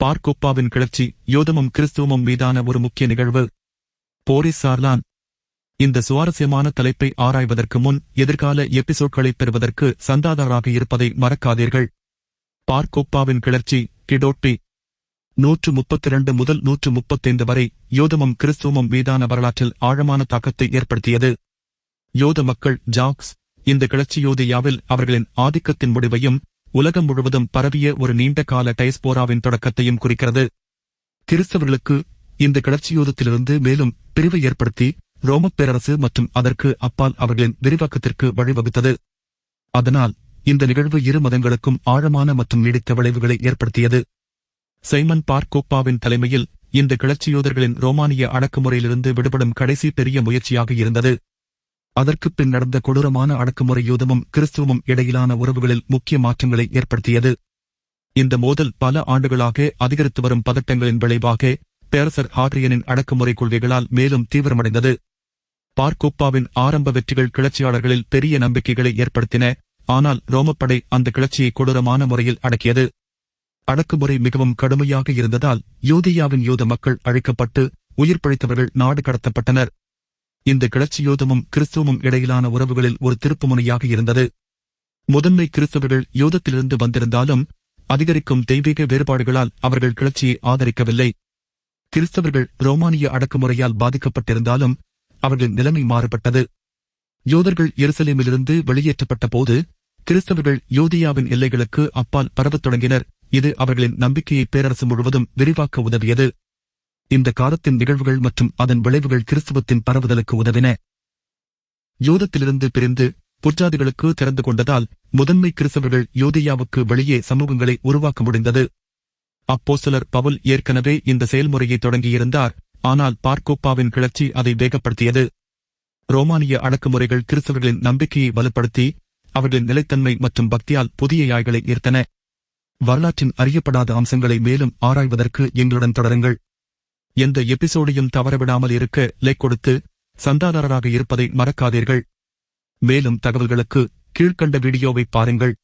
பார்க்கோப்பாவின் கிளர்ச்சி யோதமும் கிறிஸ்துவமும் மீதான ஒரு முக்கிய நிகழ்வு. போரிஸ் சார்லான் இந்த சுவாரஸ்யமான தலைப்பை ஆராய்வதற்கு முன் எதிர்கால எபிசோட்களை பெறுவதற்கு சந்தாதாராக இருப்பதை மறக்காதீர்கள். பார்க்கோப்பாவின் கிளர்ச்சி கிடோட்பி. நூற்று முப்பத்திரண்டு முதல் நூற்று முப்பத்தைந்து வரை யோதமும் கிறிஸ்துவமும் மீதான வரலாற்றில் ஆழமான தாக்கத்தை ஏற்படுத்தியது. யோத மக்கள் ஜாக்ஸ். இந்த கிளர்ச்சி யோதியாவில் அவர்களின் ஆதிக்கத்தின் முடிவையும் உலகம் முழுவதும் பரவிய ஒரு நீண்ட கால டைஸ்போராவின் தொடக்கத்தையும் குறிக்கிறது. கிறிஸ்தவர்களுக்கு இந்த கிளர்ச்சியோதத்திலிருந்து மேலும் பிரிவை ஏற்படுத்தி ரோமப் பேரரசு மற்றும் அதற்கு அப்பால் அவர்களின் விரிவாக்கத்திற்கு வழிவகுத்தது. அதனால் இந்த நிகழ்வு இரு மதங்களுக்கும் ஆழமான மற்றும் நீடித்த விளைவுகளை ஏற்படுத்தியது. சைமன் பார்க்கோப்பாவின் தலைமையில் இந்த கிளர்ச்சியோதர்களின் ரோமானிய அடக்குமுறையிலிருந்து விடுபடும் கடைசி பெரிய முயற்சியாக இருந்தது. அதற்குப் பின் நடந்த கொடூரமான அடக்குமுறை யூதமும் கிறிஸ்துவமும் இடையிலான உறவுகளில் முக்கிய மாற்றங்களை ஏற்படுத்தியது. இந்த மோதல் பல ஆண்டுகளாக அதிகரித்து வரும் பதட்டங்களின் விளைவாக பேரசர் ஹாட்ரியனின் அடக்குமுறை கொள்கைகளால் மேலும் தீவிரமடைந்தது. பார்க்கோப்பாவின் ஆரம்ப வெற்றிகள் கிளர்ச்சியாளர்களில் பெரிய நம்பிக்கைகளை ஏற்படுத்தின ஆனால் ரோமப்படை அந்த கிளர்ச்சியை கொடூரமான முறையில் அடக்கியது. அடக்குமுறை மிகவும் கடுமையாக இருந்ததால் யூதியாவின் யூத மக்கள் அழிக்கப்பட்டு உயிர் பிழைத்தவர்கள் நாடு கடத்தப்பட்டனர். இந்த கிளர்ச்சியோதமும் கிறிஸ்துவமும் இடையிலான உறவுகளில் ஒரு திருப்புமுனையாக இருந்தது. முதன்மை கிறிஸ்தவர்கள் யூதத்திலிருந்து வந்திருந்தாலும் அதிகரிக்கும் தெய்வீக வேறுபாடுகளால் அவர்கள் கிளர்ச்சியை ஆதரிக்கவில்லை. கிறிஸ்தவர்கள் ரோமானிய அடக்குமுறையால் பாதிக்கப்பட்டிருந்தாலும் அவர்கள் நிலைமை மாறுபட்டது. யோதர்கள் எருசலேமிலிருந்து வெளியேற்றப்பட்ட போது கிறிஸ்தவர்கள் யோதியாவின் எல்லைகளுக்கு அப்பால் பரவத் தொடங்கினர். இது அவர்களின் நம்பிக்கையை பேரரசு முழுவதும் விரிவாக்க உதவியது. இந்த காலத்தின் நிகழ்வுகள் மற்றும் அதன் விளைவுகள் கிறிஸ்துவத்தின் பரவுதலுக்கு உதவின. யூதத்திலிருந்து பிரிந்து புற்றாதிகளுக்கு திறந்து கொண்டதால் முதன்மை கிறிஸ்தவர்கள் யோதியாவுக்கு வெளியே சமூகங்களை உருவாக்க முடிந்தது. அப்போஸ்தலர் பவுல் ஏற்கனவே இந்த செயல்முறையை தொடங்கியிருந்தார் ஆனால் பார்க்கோப்பாவின் கிளர்ச்சி அதை வேகப்படுத்தியது. ரோமானிய அடக்குமுறைகள் கிறிஸ்தவர்களின் நம்பிக்கையை வலுப்படுத்தி அவர்களின் நிலைத்தன்மை மற்றும் பக்தியால் புதிய யாய்களை ஈர்த்தன. வரலாற்றின் அறியப்படாத அம்சங்களை மேலும் ஆராய்வதற்கு எங்களுடன் தொடருங்கள். எந்த எபிசோடையும் தவறவிடாமல் இருக்க லைக் கொடுத்து சந்தாதாரராக இருப்பதை மறக்காதீர்கள். மேலும் தகவல்களுக்கு கீழ்க்கண்ட வீடியோவை பாருங்கள்.